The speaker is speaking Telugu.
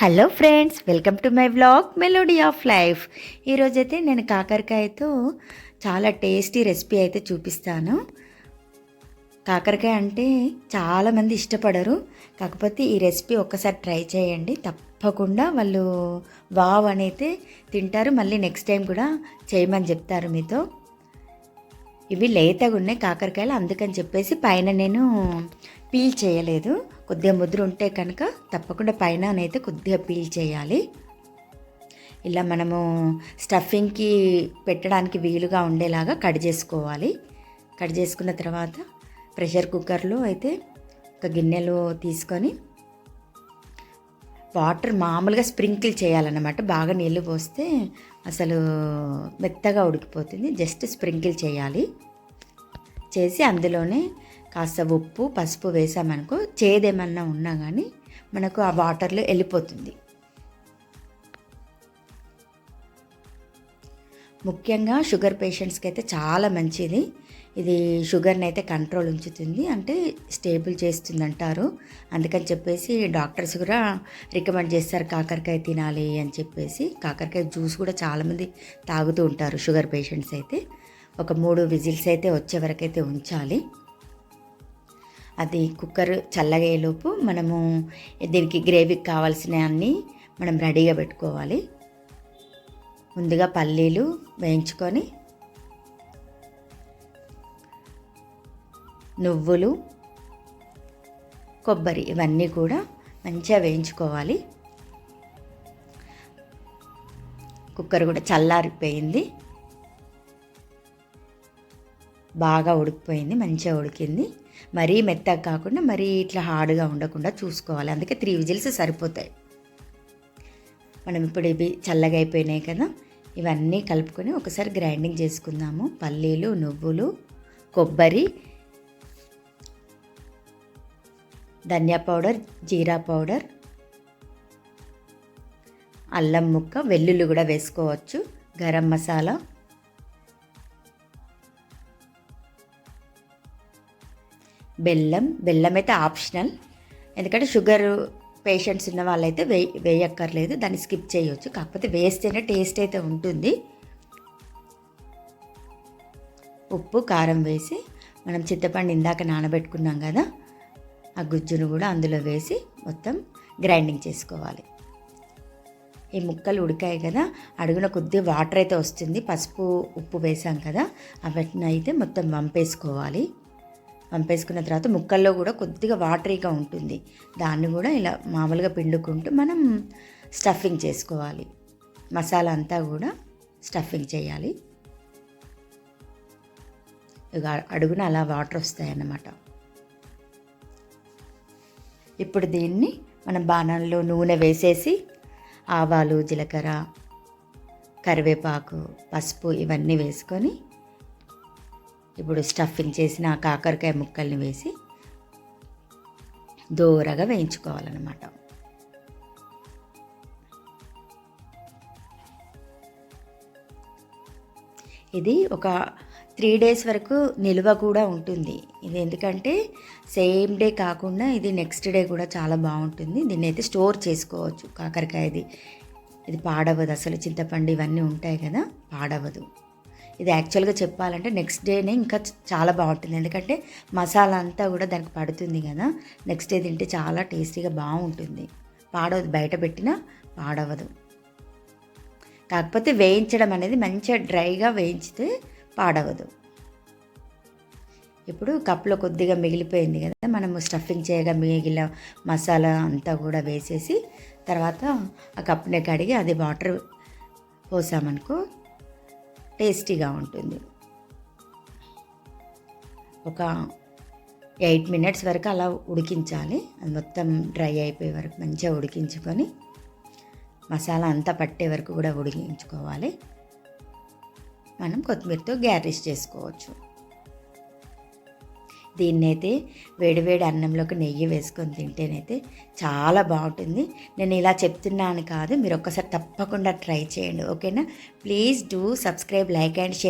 Hello friends welcome to my vlog melody of life ఈరోజైతే నేను కాకరకాయతో చాలా టేస్టీ రెసిపీ అయితే చూపిస్తాను. కాకరకాయ అంటే చాలామంది ఇష్టపడరు. కాకపోతే ఈ రెసిపీ ఒక్కసారి ట్రై చేయండి. తప్పకుండా వాళ్ళు వావ్ అని అయితే తింటారు. మళ్ళీ నెక్స్ట్ టైం కూడా చేయమని చెప్తారు మీతో. ఇవి లేతగా ఉన్నాయి కాకరకాయలు అందుకని చెప్పేసి పైన నేను పీల్ చేయలేదు. కొద్దిగా ముద్ర ఉంటే కనుక తప్పకుండా పైన అయితే కొద్దిగా పీల్ చేయాలి. ఇలా మనము స్టఫింగ్కి పెట్టడానికి వీలుగా ఉండేలాగా కట్ చేసుకోవాలి. కట్ చేసుకున్న తర్వాత ప్రెషర్ కుక్కర్లో అయితే ఒక గిన్నెలో తీసుకొని వాటర్ మామూలుగా స్ప్రింకిల్ చేయాలన్నమాట. బాగా నీళ్ళు పోస్తే అసలు మెత్తగా ఉడికిపోతుంది. జస్ట్ స్ప్రింకిల్ చేయాలి. చేసి అందులోనే కాస్త ఉప్పు పసుపు వేసామనుకో చేదేమన్నా ఉన్నా కానీ మనకు ఆ వాటర్లో వెళ్ళిపోతుంది. ముఖ్యంగా షుగర్ పేషెంట్స్కి అయితే చాలా మంచిది. ఇది షుగర్ని అయితే కంట్రోల్ ఉంచుతుంది అంటే స్టేబుల్ చేస్తుంది అంటారు అందుకని చెప్పేసి డాక్టర్స్ కూడా రికమెండ్ చేస్తారు కాకరకాయ తినాలి అని చెప్పేసి. కాకరకాయ జ్యూస్ కూడా చాలామంది తాగుతూ ఉంటారు షుగర్ పేషెంట్స్ అయితే. ఒక మూడు విజిల్స్ అయితే వచ్చే వరకు అయితే ఉంచాలి. అది కుక్కర్ చల్లగయ్యేలోపు మనము దీనికి గ్రేవీకి కావాల్సిన అన్నీ మనం రెడీగా పెట్టుకోవాలి. ముందుగా పల్లీలు వేయించుకొని నువ్వులు కొబ్బరి ఇవన్నీ కూడా మంచిగా వేయించుకోవాలి. కుక్కర్ కూడా చల్లారిపోయింది. బాగా ఉడికిపోయింది మంచిగా ఉడికింది. మరీ మెత్తగా కాకుండా మరీ ఇట్లా హార్డ్గా ఉండకుండా చూసుకోవాలి. అందుకే త్రీ విజిల్స్ సరిపోతాయి. మనం ఇప్పుడు ఇవి చల్లగా అయిపోయినాయి కదా ఇవన్నీ కలుపుకొని ఒకసారి గ్రైండింగ్ చేసుకుందాము. పల్లీలు నువ్వులు కొబ్బరి ధనియా పౌడర్ జీరా పౌడర్ అల్లం ముక్క వెల్లుల్లి కూడా వేసుకోవచ్చు. గరం మసాలా బెల్లం బెల్లం అయితే ఆప్షనల్. ఎందుకంటే షుగర్ పేషెంట్స్ ఉన్న వాళ్ళైతే వే వేయక్కర్లేదు దాన్ని స్కిప్ చేయొచ్చు. కాకపోతే వేస్తేనే టేస్ట్ అయితే ఉంటుంది. ఉప్పు కారం వేసి మనం చింతపండు ఇందాక నానబెట్టుకున్నాం కదా ఆ గుజ్జును కూడా అందులో వేసి మొత్తం గ్రైండింగ్ చేసుకోవాలి. ఈ ముక్కలు ఉడికాయి కదా అడుగున కొద్దిగా వాటర్ అయితే వస్తుంది. పసుపు ఉప్పు వేసాం కదా అవన్నీ అయితే మొత్తం వంపేసుకోవాలి. పంపేసుకున్న తర్వాత ముక్కల్లో కూడా కొద్దిగా వాటరీగా ఉంటుంది. దాన్ని కూడా ఇలా మామూలుగా పిండుకుంటూ మనం స్టఫింగ్ చేసుకోవాలి. మసాలా అంతా కూడా స్టఫింగ్ చేయాలి. ఇక అడుగున అలా వాటర్ వస్తాయన్నమాట. ఇప్పుడు దీన్ని మనం బాణంలో నూనె వేసేసి ఆవాలు జీలకర్ర కరివేపాకు పసుపు ఇవన్నీ వేసుకొని ఇప్పుడు స్టఫింగ్ చేసిన కాకరకాయ ముక్కల్ని వేసి దూరగా వేయించుకోవాలన్నమాట. ఇది ఒక త్రీ డేస్ వరకు నిల్వ కూడా ఉంటుంది. ఇది ఎందుకంటే సేమ్ డే కాకుండా ఇది నెక్స్ట్ డే కూడా చాలా బాగుంటుంది. దీన్ని అయితే స్టోర్ చేసుకోవచ్చు. కాకరకాయది ఇది పాడవదు. అసలు చింతపండు ఇవన్నీ ఉంటాయి కదా పాడవదు. ఇది యాక్చువల్గా చెప్పాలంటే నెక్స్ట్ డేనే ఇంకా చాలా బాగుంటుంది. ఎందుకంటే మసాలా అంతా కూడా దానికి పడుతుంది కదా. నెక్స్ట్ డే తింటే చాలా టేస్టీగా బాగుంటుంది. పాడవదు బయట పెట్టినా పాడవదు. కాకపోతే వేయించడం అనేది మంచిగా డ్రైగా వేయించితే పాడవదు. ఇప్పుడు కప్లో కొద్దిగా మిగిలిపోయింది కదా. మనము స్టఫింగ్ చేయగా మిగిలిన మసాలా అంతా కూడా వేసేసి తర్వాత ఆ కప్నే కడిగి అది వాటర్ పోసామనుకో టేస్టీగా ఉంటుంది. ఒక ఎయిట్ మినిట్స్ వరకు అలా ఉడికించాలి. అది మొత్తం డ్రై అయిపోయే వరకు మంచిగా ఉడికించుకొని మసాలా అంతా పట్టే వరకు కూడా ఉడికించుకోవాలి. మనం కొత్తిమీరతో గ్యారిష్ చేసుకోవచ్చు. దీన్నైతే వేడివేడి అన్నంలోకి నెయ్యి వేసుకొని తింటేనైతే చాలా బాగుంటుంది. నేను ఇలా చెప్తున్నాను కాదు మీరు ఒక్కసారి తప్పకుండా ట్రై చేయండి ఓకేనా? Please do subscribe like and share.